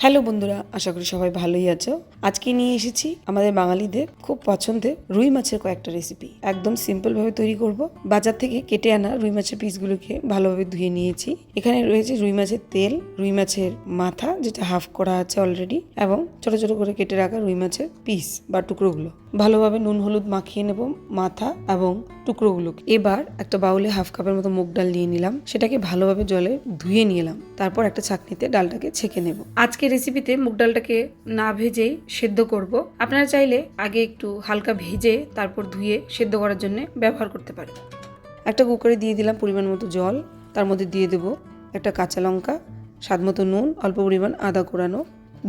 Hello বন্ধুরা, আশা করি সবাই ভালোই আছো। আজকে নিয়ে এসেছি আমাদের বাঙালিদের খুব পছন্দের রুই মাছের কয়েকটা রেসিপি একদম সিম্পল ভাবে তৈরি করব। বাজার থেকে কেটে আনা রুই মাছের পিসগুলোকে ভালোভাবে ধুয়ে নিয়েছি। এখানে রয়েছে রুই মাছের তেল, রুই মাছের মাথা, যেটা হাফ করা আছে অলরেডি এবং ছোট ছোট করে কেটে রাখা রুই মাছের পিস বা টুকরোগুলো। ভালোভাবে নুন, হলুদ মাখিয়ে নেব মাথা এবং টুকরোগুলোকে। এবার একটা বাউলে হাফ কাপের মতো মুগ ডাল নিয়ে নিলাম। সেটাকে ভালোভাবে জলে ধুয়ে নিলাম। তারপর একটা ছাঁকনিতে ডালটাকে ছেঁকে নেব। আজকে রেসিপিতে মুগ ডালটাকে না ভেজেই সেদ্ধ করব। আপনারা চাইলে আগে একটু হালকা ভেজে তারপর ধুয়ে সেদ্ধ করার জন্য ব্যবহার করতে পারেন। একটা কুকারে দিয়ে দিলাম পরিমাণ মতো জল, তার মধ্যে দিয়ে দেব একটা কাঁচা লঙ্কা, স্বাদ মতো নুন, অল্প পরিমাণ আদা কোরানো।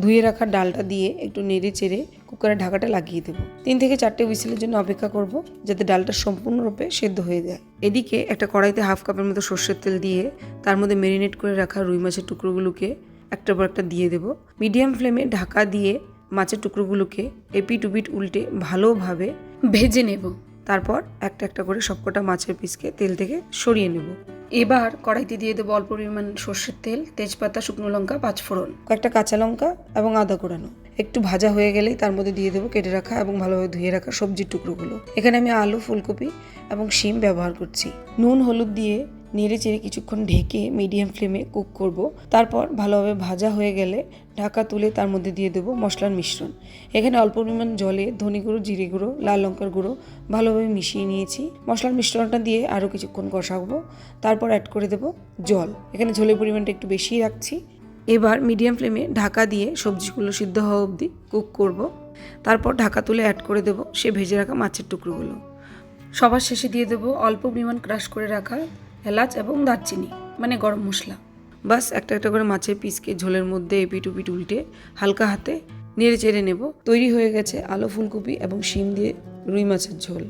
ধুয়ে রাখা ডালটা দিয়ে একটু নেড়ে চেড়ে কুকারের ঢাকাটা লাগিয়ে দেবো। তিন থেকে চারটে হুইসেলের জন্য অপেক্ষা করব যাতে ডালটা সম্পূর্ণরূপে সেদ্ধ হয়ে যায়। এদিকে একটা কড়াইতে হাফ কাপের মতো সর্ষের তেল দিয়ে তার মধ্যে মেরিনেট করে রাখা রুই মাছের টুকরোগুলোকে একটার পর একটা দিয়ে দেবো। মিডিয়াম ফ্লেমে ঢাকা দিয়ে মাছের টুকরোগুলোকে এপিট উপিট উল্টে ভালোভাবে ভেজে নেব। তারপর একটা একটা করে সবকটা মাছের পিসকে তেল থেকে সরিয়ে নেব। এবার কড়াইতে দিয়ে দেবো অল্প পরিমাণ সর্ষের তেল, তেজপাতা, শুকনো লঙ্কা, পাঁচফোড়ন, কয়েকটা কাঁচা লঙ্কা এবং আদা কোরানো। একটু ভাজা হয়ে গেলেই তার মধ্যে দিয়ে দেবো কেটে রাখা এবং ভালোভাবে ধুয়ে রাখা সবজির টুকরোগুলো। এখানে আমি আলু, ফুলকপি এবং শিম ব্যবহার করছি। নুন, হলুদ দিয়ে নেড়ে চেড়ে কিছুক্ষণ ঢেকে মিডিয়াম ফ্লেমে কুক করব। তারপর ভালোভাবে ভাজা হয়ে গেলে ঢাকা তুলে তার মধ্যে দিয়ে দেবো মশলার মিশ্রণ। এখানে অল্প পরিমাণ জলে ধনে গুঁড়ো, জিরে গুঁড়ো, লাল লঙ্কার গুঁড়ো ভালোভাবে মিশিয়ে নিয়েছি। মশলার মিশ্রণটা দিয়ে আরও কিছুক্ষণ কষাবো। তারপর অ্যাড করে দেবো জল। এখানে ঝোলের পরিমাণটা একটু বেশি রাখছি। এবার মিডিয়াম ফ্লেমে ঢাকা দিয়ে সবজিগুলো সিদ্ধ হওয়া অবধি কুক করব। তারপর ঢাকা তুলে অ্যাড করে দেবো সে ভেজে রাখা মাছের টুকরোগুলো। সবার শেষে দিয়ে দেবো অল্প পরিমাণ ক্রাশ করে রাখা এলাচ এবং দারচিনি মানে গরম মশলা। বাস একটা একটা করে মাছের পিসকে ঝোলের মধ্যে এপিট উপিট উল্টে হালকা হাতে নেড়ে চেড়ে নেব। তৈরি হয়ে গেছে আলু ফুলকপি এবং শিম দিয়ে রুই মাছের ঝোল।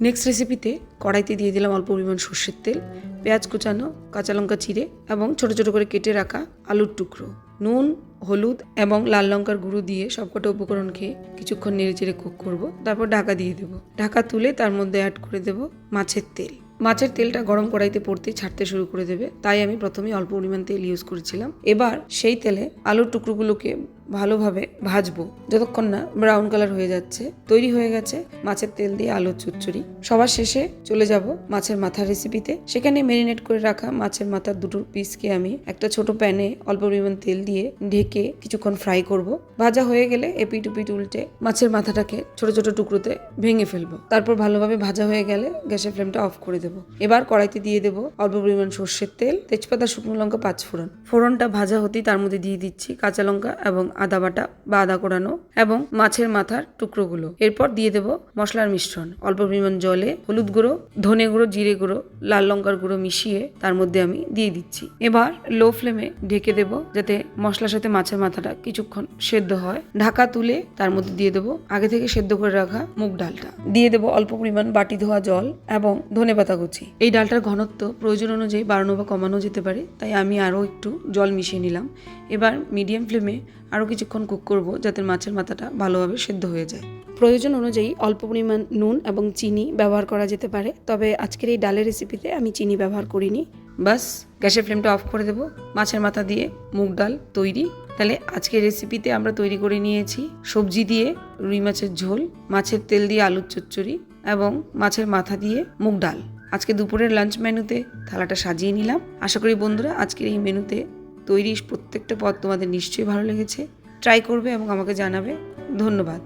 নেক্সট রেসিপিতে কড়াইতে দিয়ে দিলাম অল্প পরিমাণ সর্ষের তেল, পেঁয়াজ কুচানো, কাঁচা লঙ্কা চিড়ে এবং ছোট ছোট করে কেটে রাখা আলুর টুকরো। নুন, হলুদ এবং লাল লঙ্কার গুঁড়ো দিয়ে সবকটা উপকরণ খেয়ে কিছুক্ষণ নেড়ে চেড়ে কুক করব। তারপর ঢাকা দিয়ে দেবো। ঢাকা তুলে তার মধ্যে অ্যাড করে দেব মাছের তেল। মাছের তেলটা গরম কড়াইতে পড়তে ছাড়তে শুরু করে দেবে। তাই আমি প্রথমে অল্প পরিমাণ তেল ইউজ করেছিলাম। এবার সেই তেলে আলুর টুকরোগুলোকে ভালোভাবে ভাজবো। যতক্ষণ না ব্রাউন কালার হয়ে যাচ্ছে, তৈরি হয়ে গেছে মাছের তেল দিয়ে আলুর চচ্চড়ি। সবার শেষে চলে যাব মাছের মাথার রেসিপিতে সেখানে মেরিনেট করে রাখা মাছের মাথার দুটো পিসকে আমি একটা ছোট প্যানে অল্প পরিমাণ তেল দিয়ে ঢেকে কিছুক্ষণ ফ্রাই করব। ভাজা হয়ে গেলে এপিট উপিট উল্টে মাছের মাথাটাকে ছোট ছোট টুকরোতে ভেঙে ফেলব। তারপর ভালোভাবে ভাজা হয়ে গেলে গ্যাসের ফ্লেমটা অফ করে দেবো। এবার কড়াইতে দিয়ে দেবো অল্প পরিমাণ সর্ষের তেল, তেজপাতা, শুকনো লঙ্কা, পাঁচ ফোড়ন। ফোড়নটা ভাজা হতেই তার মধ্যে দিয়ে দিচ্ছি কাঁচা লঙ্কা এবং আদা বাটা বা আদা কোড়ানো এবং মাছের মাথার টুকরোগুলো। এরপর দিয়ে দেবো মশলার মিশ্রণ। অল্প পরিমাণ জলে হলুদ গুঁড়ো, ধনে গুঁড়ো, জিরে গুঁড়ো, লাল লঙ্কার গুঁড়ো মিশিয়ে তার মধ্যে আমি দিয়ে দিচ্ছি। এবার লো ফ্লেমে ঢেকে দেবো যাতে মশলার সাথে মাছের মাথাটা কিছুক্ষণ সেদ্ধ হয়। ঢাকা তুলে তার মধ্যে দিয়ে দেবো আগে থেকে সেদ্ধ করে রাখা মুগ ডালটা। দিয়ে দেবো অল্প পরিমাণ বাটি ধোয়া জল এবং ধনে পাতা কুচি। এই ডালটার ঘনত্ব প্রয়োজন অনুযায়ী বাড়ানো বা কমানো যেতে পারে, তাই আমি আরও একটু জল মিশিয়ে নিলাম। এবার মিডিয়াম ফ্লেমে আরও কিছুক্ষণ কুক করব যাতে মাছের মাথাটা ভালোভাবে সেদ্ধ হয়ে যায়। প্রয়োজন অনুযায়ী অল্প পরিমাণ নুন এবং চিনি ব্যবহার করা যেতে পারে, তবে আজকের এই ডালের রেসিপিতে আমি চিনি ব্যবহার করিনি। বাস গ্যাসের ফ্লেমটা অফ করে দেবো। মাছের মাথা দিয়ে মুগ ডাল তৈরি। তাহলে আজকের রেসিপিতে আমরা তৈরি করে নিয়েছি সবজি দিয়ে রুই মাছের ঝোল, মাছের তেল দিয়ে আলুর চচ্চড়ি এবং মাছের মাথা দিয়ে মুগ ডাল। আজকে দুপুরের লাঞ্চ মেনুতে থালাটা সাজিয়ে নিলাম। আশা করি বন্ধুরা আজকের এই মেনুতে তৈরি প্রত্যেকটা পদ তোমাদের নিশ্চয়ই ভালো লেগেছে। ট্রাই করবে এবং আমাকে জানাবে। ধন্যবাদ।